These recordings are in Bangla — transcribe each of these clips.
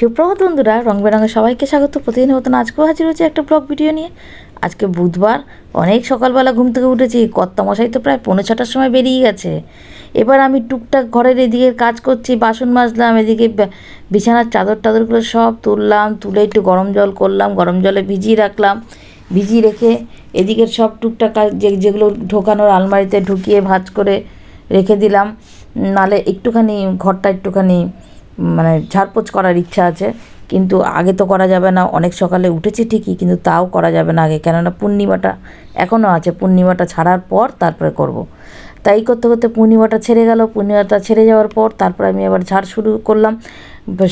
সুপ্রভাত বন্ধুরা রং বেরঙের সবাইকে স্বাগত। প্রতিদিনের মতন আজকেও হাজির হচ্ছে একটা ব্লগ ভিডিও নিয়ে। আজকে বুধবার, অনেক সকালবেলা ঘুম থেকে উঠেছি কর্তা মশাই তো প্রায় পৌনে ছটার সময় বেরিয়ে গেছে। এবার আমি টুকটাক ঘরের এদিকে কাজ করছি, বাসন মাজলাম, এদিকে বিছানার চাদর টাদরগুলো সব তুললাম, তুলে একটু গরম জল করলাম, গরম জলে ভিজিয়ে রাখলাম। ভিজিয়ে রেখে এদিকের সব টুকটাক কাজ যে যেগুলো ঢোকানোর আলমারিতে ঢুকিয়ে ভাজ করে রেখে দিলাম। নালে একটুখানি, ঘরটা একটুখানি মানে ঝাড়পোছ করার ইচ্ছা আছে। কিন্তু আগে তো করা যাবে না, অনেক সকালে উঠেছি ঠিকই, কিন্তু তাও করা যাবে না আগে। কেননা পূর্ণিমাটা এখনও আছে, পূর্ণিমাটা ছাড়ার পর তারপরে করব। তাই করতে করতে পূর্ণিমাটা ছেড়ে গেল, পূর্ণিমাটা ছেড়ে যাওয়ার পর তারপরে আমি আবার ঝাড় শুরু করলাম।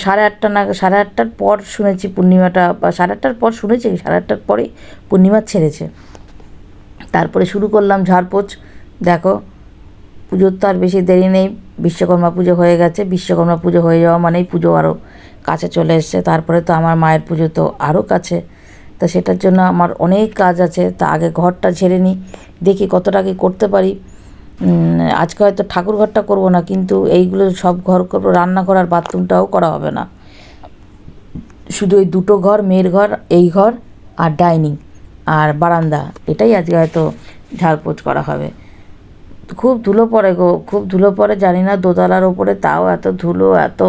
সাড়ে আটটা না সাড়ে আটটার পর শুনেছি পূর্ণিমাটা, বা সাড়ে আটটার পর শুনেছি, সাড়ে আটটার পরেই পূর্ণিমা ছেড়েছে। তারপরে শুরু করলাম ঝাড়পোছ। দেখো পুজোর তো আর বেশি দেরি নেই। বিশ্বকর্মা পুজো হয়ে গেছে। বিশ্বকর্মা পুজো হয়ে যাওয়া মানেই পুজো আরও কাছে চলে এসছে। তারপরে তো আমার মায়ের পুজো তো আরও কাছে। তা সেটার জন্য আমার অনেক কাজ আছে। তা আগে ঘরটা ঝেড়ে নিই, দেখি কতটা কি করতে পারি। আজকে হয়তো ঠাকুর ঘরটা করব না, কিন্তু এইগুলো সব ঘর করব, রান্নাঘর আর বাথরুমটাও করা হবে না। শুধু ওই দুটো ঘর, মেয়ের ঘর, এই ঘর আর ডাইনিং আর বারান্দা। এটাই আজকে হয়তো ঝাড়পোছ করা হবে। খুব ধুলো পড়ে গো, খুব ধুলো পড়ে, জানি না দোতলার ওপরে, তাও এত ধুলো, এত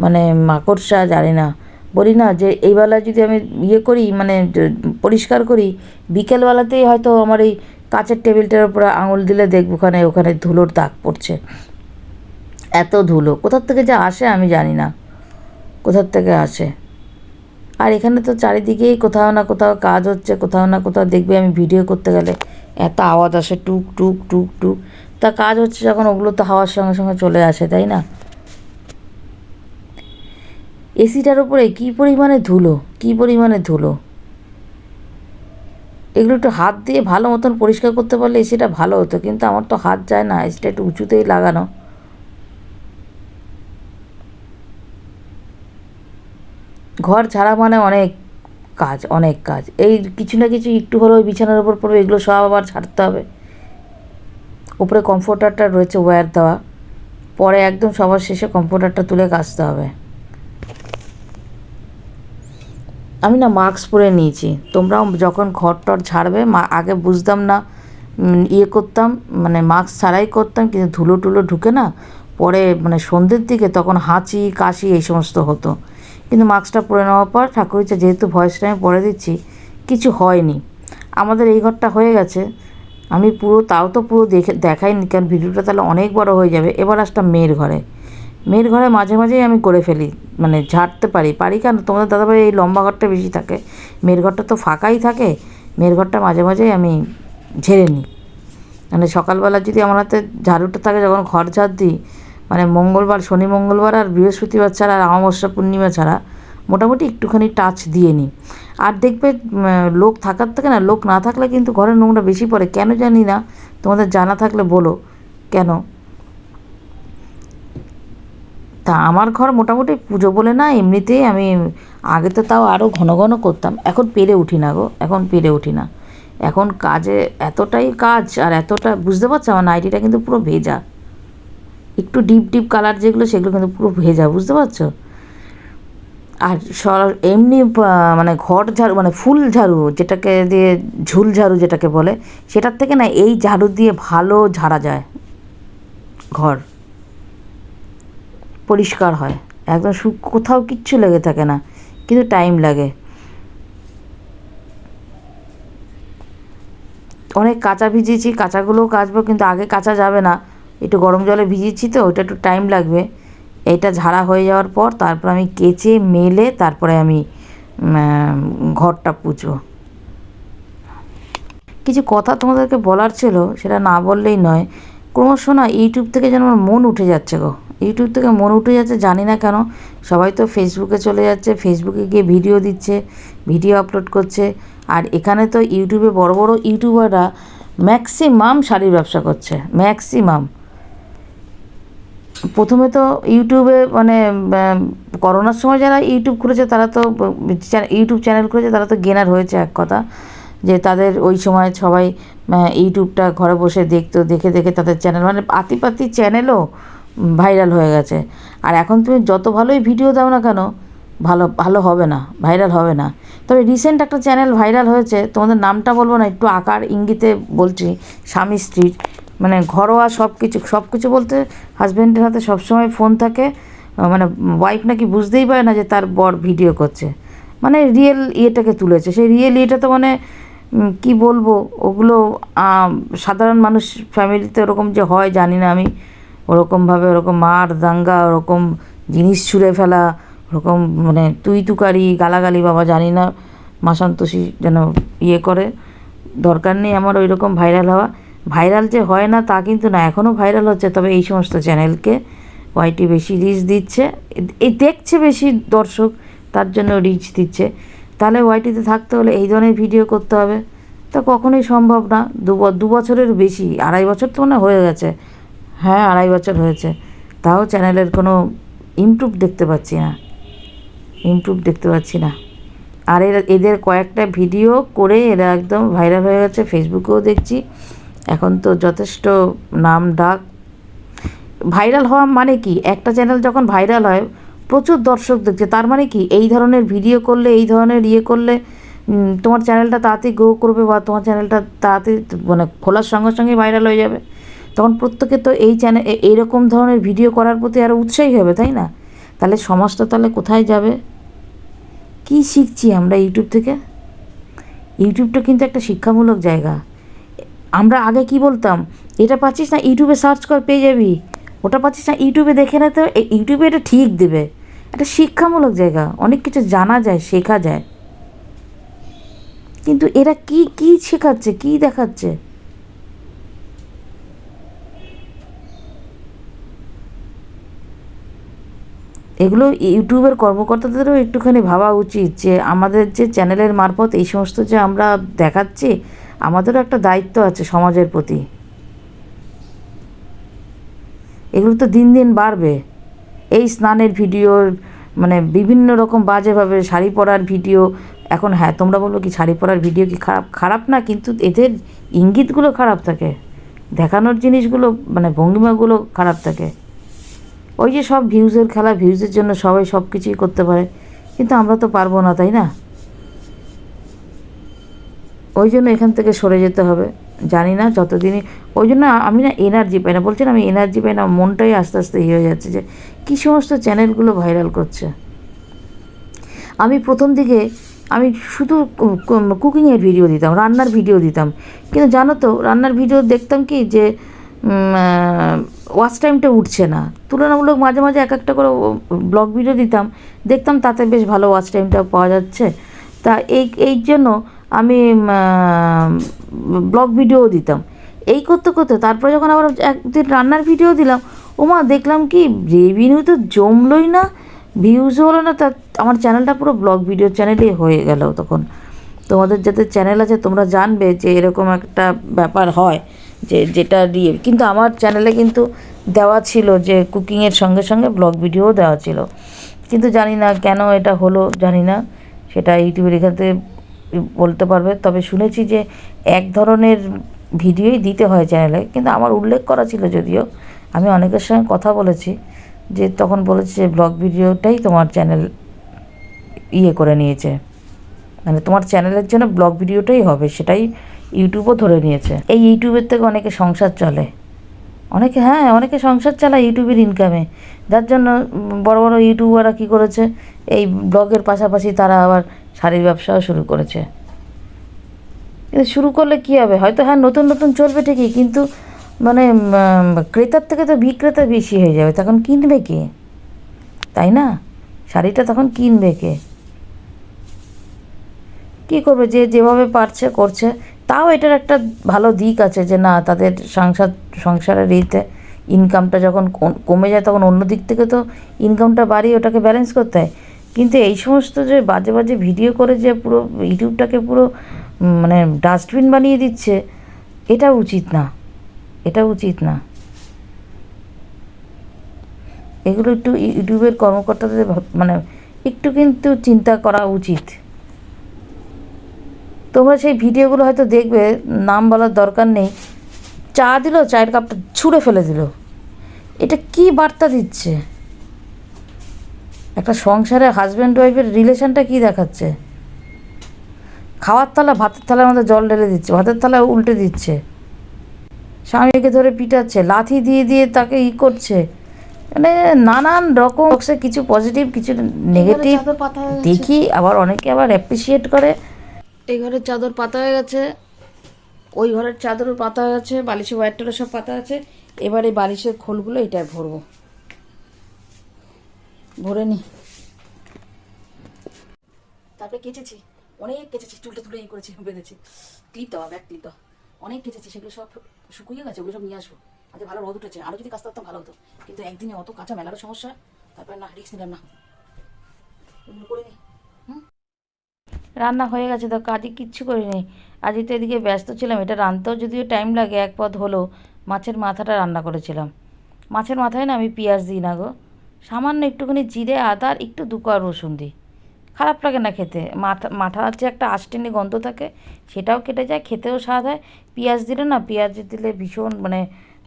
মানে মাকড়সা, জানি না। বলি না যে এই বেলা যদি আমি ইয়ে করি মানে পরিষ্কার করি, বিকেলবেলাতেই হয়তো আমার এই কাঁচের টেবিলটার উপরে আঙুল দিলে দেখব ওখানে ওখানে ধুলোর দাগ পড়ছে। এত ধুলো, কোথার থেকে যে আসে আমি জানি না। কোথার থেকে আসে? আর এখানে তো চারিদিকেই কোথাও না কোথাও কাজ হচ্ছে, কোথাও না কোথাও দেখবে আমি ভিডিও করতে গেলে। এত আওয়াজ আসে, টুক টুক টুক টুক। তা কাজ হচ্ছে যখন ওগুলো তো হাওয়ার সঙ্গে সঙ্গে চলে আসে, তাই না? এসিটার উপরে কী পরিমাণে ধুলো, কী পরিমাণে ধুলো? এগুলো একটু হাত দিয়ে ভালো মতন পরিষ্কার করতে পারলে এসিটা ভালো হতো, কিন্তু আমার তো হাত যায় না, এসিটা একটু উঁচুতেই লাগানো। ঘর ছাড়া মানে অনেক। কাজ, অনেক কাজ। এই কিছু না কিছু একটু হলেও বিছানার উপর পড়বে এগুলো সব আবার ছাড়তে হবে। উপরে কমফোর্টারটা রয়েছে ওয়্যার দেওয়া। পরে একদম সবার শেষে কমফোর্টারটা তুলে কাচতে হবে। আমি না মাস্ক পরে নিয়েছি। তোমরাও যখন ঘর টর ছাড়বে, মা, আগে বুঝতাম না ইয়ে করতাম মানে মাস্ক ছাড়াই করতাম, কিন্তু ধুলো টুলো ঢুকে না, পরে মানে সন্ধ্যের দিকে তখন হাঁচি, কাশি এই সমস্ত হতো। কিন্তু মাস্কটা পরে নেওয়ার পর ঠাকুরিচা যেহেতু ভয়েসটা আমি পরে দিচ্ছি, কিছু হয়নি। আমাদের এই ঘরটা হয়ে গেছে। আমি পুরো, তাও তো পুরো দেখে, দেখাইনি, কারণ ভিডিওটা তাহলে অনেক বড় হয়ে যাবে। এবার আসলাম মেয়ের ঘরে। মেয়ের ঘরে মাঝে মাঝেই আমি করে ফেলি মানে ঝাড়তে পারি। পারি কেন? তোমাদের দাদাভাই এই লম্বা ঘরটা বেশি থাকে। মেয়ের ঘরটা তো ফাঁকাই থাকে। মেয়ের ঘরটা মাঝে মাঝেই আমি ঝেড়ে নিই। মানে সকালবেলা যদি আমার হাতে ঝাড়ুটা থাকে, যখন ঘর ঝাড় দিই মানে মঙ্গলবার, শনি মঙ্গলবার আর বৃহস্পতিবার ছাড়া আর অমাবস্যা পূর্ণিমা ছাড়া মোটামুটি একটুখানি টাচ দিয়ে নিই। আর দেখবে লোক থাকার থেকে না, লোক না থাকলে কিন্তু ঘরের নোংরা বেশি পড়ে। কেন জানি না, তোমাদের জানা থাকলে বলো। কেন? তা আমার ঘর মোটামুটি পুজো বলে না, এমনিতেই আমি আগে তো তাও আরও ঘন ঘন করতাম। এখন পেরে উঠি না গো, এখন পেরে উঠি না। এখন কাজে এতটাই কাজ আর এতটা, বুঝতে পারছ? আমার নাইটিটা কিন্তু পুরো ভেজা। একটু ডিপ ডিপ কালার যেগুলো, সেগুলো কিন্তু পুরো ভেজা, বুঝতে পারছ? আর এমনি মানে ঘর ঝাড়ু মানে ফুল ঝাড়ু, যেটাকে দিয়ে ঝুল ঝাড়ু যেটাকে বলে, সেটার থেকে না এই ঝাড়ু দিয়ে ভালো ঝাড়া যায়। ঘর। পরিষ্কার হয়। একদম সু, কোথাও কিচ্ছু লেগে থাকে না, কিন্তু টাইম লাগে। অনেক কাঁচা ভিজিয়েছি, কাঁচাগুলোও কাচবো, কিন্তু আগে কাঁচা যাবে না। একটু গরম জলে ভিজিয়েছি তো ওইটা একটু টাইম লাগবে। এটা ঝাড়া হয়ে যাওয়ার পর তারপর আমি কেচে, মেলে তারপরে আমি ঘরটা পুছবো কিছু কথা তোমাদেরকে বলার ছিল, সেটা না বললেই নয়। ক্রমশ না ইউটিউব থেকে যেন আমার মন উঠে যাচ্ছে গো। ইউটিউব থেকে মন উঠে যাচ্ছে, জানি না কেন। সবাই তো ফেসবুকে চলে যাচ্ছে ফেসবুকে গিয়ে ভিডিও দিচ্ছে ভিডিও আপলোড করছে। আর এখানে তো ইউটিউবে বড় বড় ইউটিউবাররা ম্যাক্সিমাম শাড়ির ব্যবসা করছে ম্যাক্সিমাম প্রথমে তো ইউটিউবে মানে করোনার সময় যারা ইউটিউব খুলেছে তারা তো ইউটিউব চ্যানেল খুলেছে তারা তো গেনার হয়েছে এক কথা। যে তাদের ওই সময় সবাই ইউটিউবটা ঘরে বসে দেখতো, দেখে দেখে তাদের চ্যানেল মানে পাতি চ্যানেলও ভাইরাল হয়ে গেছে। আর এখন তুমি যত ভালোই ভিডিও দাও না কেন, ভালো ভালো হবে না, ভাইরাল হবে না। তবে রিসেন্ট একটা চ্যানেল ভাইরাল হয়েছে, তোমাদের নামটা বলব না, একটু আকার ইঙ্গিতে বলছি, স্বামী স্ত্রীর। মানে ঘরোয়া সব কিছু সব কিছু বলতে হাজব্যান্ডের হাতে সবসময় ফোন থাকে। মানে ওয়াইফ নাকি বুঝতেই পারে না যে তার বর ভিডিও করছে। মানে রিয়েল ইয়েটাকে তুলেছে। সেই রিয়েল ইয়েটা তো মানে কি বলব? ওগুলো সাধারণ মানুষ ফ্যামিলিতে ওরকম যে হয়, জানি না আমি। ওরকমভাবে ওরকম মার দাঙ্গা, ওরকম জিনিস ছুঁড়ে ফেলা, ওরকম মানে তুই তুকারি গালাগালি বাবা, জানি না। মাসান্তোষী যেন ইয়ে করে। দরকার নেই আমার ওই রকম ভাইরাল হওয়া। ভাইরাল যে হয় না তা কিন্তু না এখনও ভাইরাল হচ্ছে। তবে এই সমস্ত চ্যানেলকে ওয়াইটি বেশি রিচ দিচ্ছে। এই দেখছে বেশি দর্শক, তার জন্য রিচ দিচ্ছে। তাহলে ওয়াইটিতে থাকতে হলে এই ধরনের ভিডিও করতে হবে। তা কখনোই সম্ভব না। দু বছরের বেশি, আড়াই বছর তো মনে হয়ে গেছে। হ্যাঁ আড়াই বছর হয়েছে। তাও চ্যানেলের কোনো ইমপ্রুভ দেখতে পাচ্ছি না। ইমপ্রুভ দেখতে পাচ্ছি না। আর এরা, এদের কয়েকটা ভিডিও করে এরা একদম ভাইরাল হয়ে গেছে। ফেসবুকেও দেখছি। এখন তো যথেষ্ট নাম ডাক ভাইরাল হওয়া মানে কি? একটা চ্যানেল যখন ভাইরাল হয়, প্রচুর দর্শক দেখছে। তার মানে কি? এই ধরনের ভিডিও করলে, এই ধরনের ইয়ে করলে তোমার চ্যানেলটা তাড়াতাড়ি গ্রো করবে বা তোমার চ্যানেলটা তাড়াতাড়ি মানে খোলার সঙ্গে সঙ্গে ভাইরাল হয়ে যাবে। তখন প্রত্যেকে তো এই চ্যানেল এইরকম ধরনের ভিডিও করার প্রতি আরও উৎসাহী হবে, তাই না? তাহলে সমাজটা তাহলে কোথায় যাবে? কি শিখছি আমরা ইউটিউব থেকে? ইউটিউবটা কিন্তু একটা শিক্ষামূলক জায়গা। আমরা আগে কি বলতাম? এটা পাচ্ছিস না ইউটিউবে সার্চ কর, পেয়ে যাবি। ওটা পাচ্ছিস না ইউটিউবে দেখে নিতে ইউটিউবে এটা ঠিক দেবে। একটা শিক্ষামূলক জায়গা, অনেক কিছু জানা যায়, শেখা যায়। কিন্তু এরা কি কি শেখাচ্ছে, কি দেখাচ্ছে? এগুলো ইউটিউবের কর্মকর্তাদেরও একটুখানি ভাবা উচিত যে আমাদের যে চ্যানেলের মারফত এই সমস্ত যে আমরা দেখাচ্ছি আমাদেরও একটা দায়িত্ব আছে সমাজের প্রতি। এগুলো তো দিন দিন বাড়বে। এই স্নানের ভিডিওর মানে বিভিন্ন রকম বাজেভাবে শাড়ি পরার ভিডিও। এখন হ্যাঁ তোমরা বলব কি শাড়ি পরার ভিডিও কি খারাপ? খারাপ না, কিন্তু এদের ইঙ্গিতগুলো খারাপ থাকে। দেখানোর জিনিসগুলো মানে ভঙ্গিমাগুলো খারাপ থাকে। ওই যে সব ভিউজের খেলা ভিউজের জন্য সবাই সব কিছুই করতে পারে। কিন্তু আমরা তো পারব না, তাই না? ওই জন্য এখান থেকে সরে যেতে হবে। জানি না যতদিনই, ওই জন্য আমি না এনার্জি পাই না বলছেন আমি এনার্জি পাই না, মনটাই আস্তে আস্তে ইয়ে হয়ে যাচ্ছে যে, কী সমস্ত চ্যানেলগুলো ভাইরাল করছে। আমি প্রথম দিকে, আমি শুধু কুকিংয়ের ভিডিও দিতাম, রান্নার ভিডিও দিতাম। কিন্তু জানো তো, রান্নার ভিডিও দেখতাম কি যে ওয়াচ টাইমটা উঠছে না। তুলনামূলক মাঝে মাঝে এক একটা করে ব্লগ ভিডিও দিতাম, দেখতাম তাতে বেশ ভালো ওয়াচ টাইমটা পাওয়া যাচ্ছে। তা এই এই জন্য আমি ব্লগ ভিডিও দিতাম। এই করতে করতে তারপরে যখন আবার একদিন রান্নার ভিডিও দিলাম ওমা দেখলাম কি রেভিনিউ তো জমলই না ভিউজ হলো না, তা আমার চ্যানেলটা পুরো ব্লগ ভিডিও চ্যানেলই হয়ে গেল তখন। তোমাদের যাতে চ্যানেল আছে, তোমরা জানবে যে এরকম একটা ব্যাপার হয়, যে যেটা দিয়ে, কিন্তু আমার চ্যানেলে কিন্তু দেওয়া ছিল যে কুকিংয়ের সঙ্গে সঙ্গে ব্লগ ভিডিও দেওয়া ছিল। কিন্তু জানি না কেন এটা হলো, জানি না, সেটা ইউটিউবের এখানে বলতে পারবে। তবে শুনেছি যে এক ধরনের ভিডিওই দিতে হয় চ্যানেলে। কিন্তু আমার উল্লেখ করা ছিল যদিও, আমি অনেকের সঙ্গে কথা বলেছি যে তখন বলেছে যে ব্লগ ভিডিওটাই তোমার চ্যানেল ইয়ে করে নিয়েছে। মানে তোমার চ্যানেলের জন্য ব্লগ ভিডিওটাই হবে, সেটাই ইউটিউবও ধরে নিয়েছে। এই ইউটিউবের থেকে অনেকে সংসার চলে। অনেকে হ্যাঁ অনেকে সংসার চালায় ইউটিউবের ইনকামে যার জন্য বড় বড় ইউটিউবাররা কী করেছে, এই ব্লগের পাশাপাশি তারা আবার শাড়ির ব্যবসাও শুরু করেছে। কিন্তু শুরু করলে কী হবে? হয়তো হ্যাঁ নতুন নতুন চলবে ঠিকই, কিন্তু মানে ক্রেতার থেকে তো বিক্রেতা বেশি হয়ে যাবে, তখন কিনবে কে? তাই না? শাড়িটা তখন কিনবে কে? কী করবে? যে যেভাবে পারছে, করছে। তাও এটার একটা ভালো দিক আছে যে, না, তাদের সংসার, সংসারের ইতে ইনকামটা যখন কমে যায়, তখন অন্য দিক থেকে তো ইনকামটা বাড়িয়ে ওটাকে ব্যালেন্স করতে হয়। কিন্তু এই সমস্ত যে বাজে বাজে ভিডিও করে যে পুরো ইউটিউবটাকে পুরো মানে ডাস্টবিন বানিয়ে দিচ্ছে, এটা উচিত না। এটা উচিত না। এগুলো একটু ইউটিউবের কর্মকর্তাদের মানে একটু কিন্তু চিন্তা করা উচিত। তোমরা সেই ভিডিওগুলো হয়তো দেখবে, নাম বলার দরকার নেই। চা দিল, চায়ের কাপটা ছুঁড়ে ফেলে দিল। এটা কি বার্তা দিচ্ছে? একটা সংসারে হাজব্যান্ড ওয়াইফের রিলেশনটা কি দেখাচ্ছে? খাওয়ার থালা ভাতের থালার মধ্যে জল ঢেলে দিচ্ছে ভাতের থালা উল্টে দিচ্ছে। স্বামীকে ধরে পিটাচ্ছে লাথি দিয়ে দিয়ে তাকে ই করছে। মানে নানান রকম সে কিছু পজিটিভ কিছু নেগেটিভ দেখি আবার অনেকে আবার অ্যাপ্রিসিয়েট করে। এই ঘরের চাদর পাতা হয়ে গেছে। ওই ঘরের চাদরও পাতা হয়ে গেছে বালিশের ওয়ারটারও সব পাতা আছে। এবার এই বালিশের খোলগুলো এটায় ভরবো। ভরে নি। তারপরে কেচেছি অনেক কেচেছি চুলটা তুলে ইয়ে করেছি বেঁধেছি। ক্লিপ দেওয়া ব্যাক ক্লিপ দেওয়া অনেক কেচেছি সেগুলো সব শুকিয়ে গেছে ওগুলো সব নিয়ে আসব। আজকে ভালো রোদ উঠেছে আরও যদি কাজটা করতাম ভালো হতো। কিন্তু একদিনে অত কাঁচা মেলারও সমস্যা তারপরে না রিক্স নিলাম না। করে নি। রান্না হয়ে গেছে তো কাজে কিচ্ছু করিনি। আজই তো এদিকে ব্যস্ত ছিলাম এটা রাঁধতেও যদিও টাইম লাগে এক পথ হলো মাছের মাথাটা রান্না করেছিলাম। মাছের মাথায় না আমি পেঁয়াজ দিই না গো। সামান্য একটুখানি জিরে আদা আর একটু দু কোয়া রসুন দিই। খারাপ লাগে না খেতে। মাথা মাথা হচ্ছে একটা আষ্টেনি গন্ধ থাকে সেটাও কেটে যায় খেতেও স্বাদ হয়। পেঁয়াজ দিলে না পেঁয়াজ দিলে ভীষণ মানে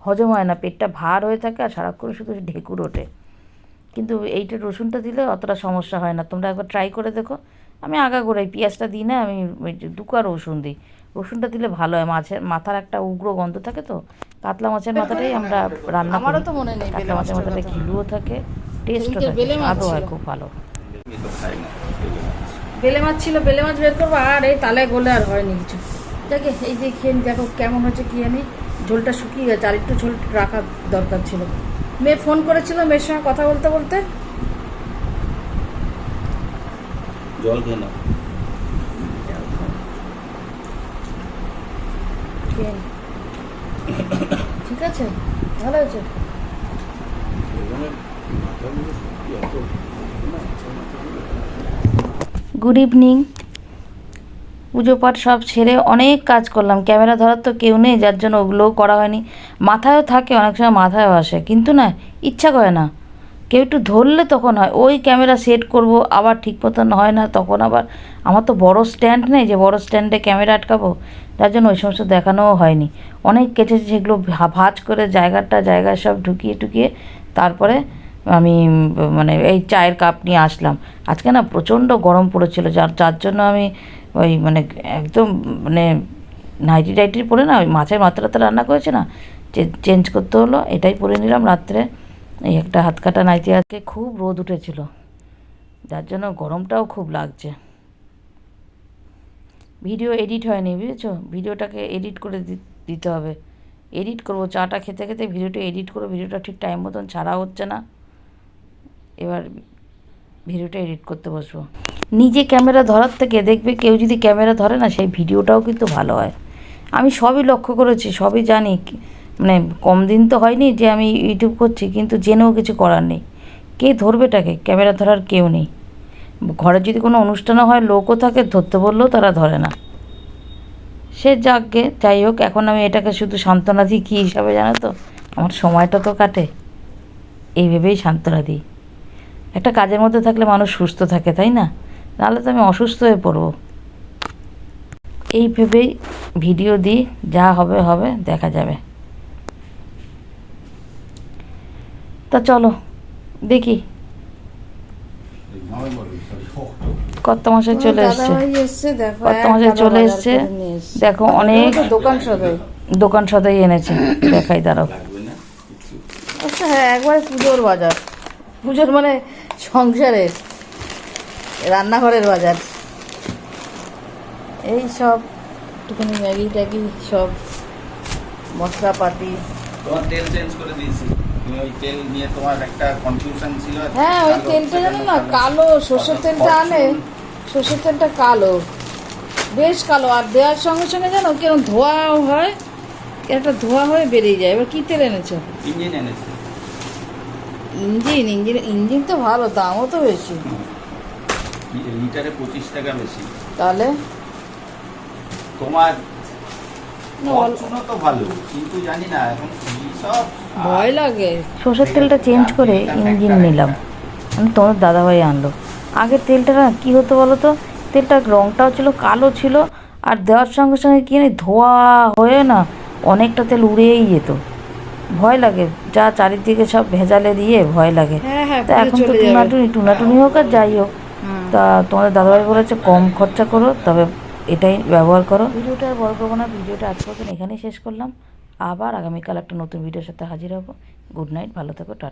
হজম হয় না পেটটা ভার হয়ে থাকে আর সারাক্ষণ শুধু ঢেকুর ওঠে। কিন্তু এইটা রসুনটা দিলে অতটা সমস্যা হয় না। তোমরা একবার ট্রাই করে দেখো। আমি আগা আগাগোড়াই পেঁয়াজটা দিই না আমি ওই যে দুকা রসুন দিই। রসুনটা দিলে ভালো হয়। মাছের মাথার একটা উগ্র গন্ধ থাকে তো কাতলা মাছের মাথাটাই আমরা রান্না আমারও করি। তো মনে নেই কাতলা মাছের মাথাটা। ঘিলুও থাকে। টেস্টও থাকে বেলে মাছ স্বাদও হয় ছিল। খুব ভালো। বেলে মাছ ছিল বেলে মাছ বের করব আর এই তালায় গোলে আর হয়নি কিছু। দেখে এই যে খেয়ে নি, দেখো কেমন হচ্ছে কি জানি ঝোলটা শুকিয়ে গেছে আর একটু ঝোল রাখা দরকার ছিল। মেয়ে ফোন করেছিল মেয়ের সঙ্গে কথা বলতে বলতে। জল খেয়ে নাও। ঠিক আছে ভালো হয়েছে? গুড ইভিনিং পুজো পাঠ সব ছেড়ে অনেক কাজ করলাম। ক্যামেরা ধরার তো কেউ নেই, যার জন্য ওগুলোও করা হয়নি। মাথায়ও থাকে, অনেক সময় মাথায়ও আসে, কিন্তু না, ইচ্ছা করে না। কেউ একটু ধরলে তখন হয়, ওই ক্যামেরা সেট করব, আবার ঠিক মতন হয় না, তখন আবার আমার তো বড় স্ট্যান্ড নেই যে বড় স্ট্যান্ডে ক্যামেরা আটকাবো যার জন্য ওই সমস্ত দেখানোও হয়নি। অনেক কেটেছে সেগুলো ভাঁজ করে জায়গাটা, জায়গায় সব ঢুকিয়ে টুকিয়ে, তারপরে আমি মানে এই চায়ের কাপ নিয়ে আসলাম। আজকে না প্রচণ্ড গরম পড়েছিল, যার যার জন্য আমি ওই মানে একদম মানে নাইটি টাইটি পরে না ওই মাছের মাত্রা মাত্রাতে রান্না করেছে না চেঞ্জ করতে হলো, এটাই পরে নিলাম রাত্রে। এই একটা হাত কাটা নাইটি আজকে খুব রোদ উঠেছিল, যার জন্য গরমটাও খুব লাগছে। ভিডিও এডিট হয়নি, বুঝেছ? ভিডিওটাকে এডিট করে দিতে হবে। এডিট করব, চাটা খেতে খেতে ভিডিওটা এডিট করব, ভিডিওটা ঠিক টাইম মতন ছাড়া হচ্ছে না। এবার ভিডিওটা এডিট করতে বসবো। নিজে ক্যামেরা ধরার থেকে দেখবে কেউ যদি ক্যামেরা ধরে না, সেই ভিডিওটাও কিন্তু ভালো হয়। আমি সবই লক্ষ্য করেছি, সবই জানি। মানে কম দিন তো হয়নি যে আমি ইউটিউব করছি, কিন্তু জেনেও কিছু করার নেই। কে ধরবেটাকে ক্যামেরা ধরার কেউ নেই। ঘরে যদি কোনো অনুষ্ঠানও হয়, লোকও থাকে, ধরতে বললেও তারা ধরে না। সে যাকগে যাই হোক, এখন আমি এটাকে শুধু সান্ত্বনা দিই, কী হিসাবে জানো তো? আমার সময়টা তো কাটে। এই ভেবেই সান্ত্বনা দিই। একটা কাজের মধ্যে থাকলে মানুষ সুস্থ থাকে তাই না? নাহলে তো আমি অসুস্থ হয়ে পড়ব। এই ভেবেই ভিডিও দিই যা হবে হবে দেখা যাবে। তা চলো দেখি। কত মাসে চলে এসছে। কত মাসে চলে এসছে। দেখো অনেক দোকান সদাই। দোকান সদাই এনেছে। দেখাই দাঁড়াও। আচ্ছা হ্যাঁ একবার পুজোর বাজার। পুজোর মানে সংসারের রান্নাঘরের বাজার। এই সব একটুখানি ম্যাগি ট্যাগি সব মশলাপাতি। তোমার তেল চেঞ্জ করে দিয়েছি। তেল নিয়ে তোমার একটা কনফিউশন ছিল। হ্যাঁ ওই তেলটা জানো না কালো। সর্ষের তেলটা আনে। সর্ষের তেলটা কালো। বেশ কালো আর দেওয়ার সঙ্গে সঙ্গে জানো কীরকম ধোয়াও হয় একটা ধোয়া হয়ে বেরিয়ে যায়। এবার কী তেল এনেছো? ইঞ্জিন এনেছে। ইঞ্জিন ইঞ্জিন ইঞ্জিন তো ভালো দামও তো বেশি। লিটারে পঁচিশ টাকা বেশি। তাহলে? তোমার না, অল- ফরচুনও তো ভালো কিন্তু জানি না এখন কি সব ভয় লাগে। সর্ষের তেলটা চেঞ্জ করে ইঞ্জিন নিলাম। মানে তোমার দাদাভাই আনলো। আগের তেলটা না কী হতো বলো তো? তেলটার রঙটাও ছিল কালো ছিল আর দেওয়ার সঙ্গে সঙ্গে কি জানি ধোয়া হয়ে না অনেকটা তেল উড়েই যেত। ভয় লাগে। যা চারিদিকে সব ভেজালে দিয়ে ভয় লাগে। হ্যাঁ হ্যাঁ তা এখন তো টুনাটুনি টুনাটুনি হোক আর যাই হোক। তা তোমাদের দাদাভাই বলেছে কম খরচা করো তবে এটাই ব্যবহার করো। ভিডিওটা আর বড় করব না ভিডিওটা আজ পর্যন্ত এখানেই শেষ করলাম। আবার আগামীকাল একটা নতুন ভিডিওর সাথে হাজির হব। গুড নাইট ভালো থেকো টাটা।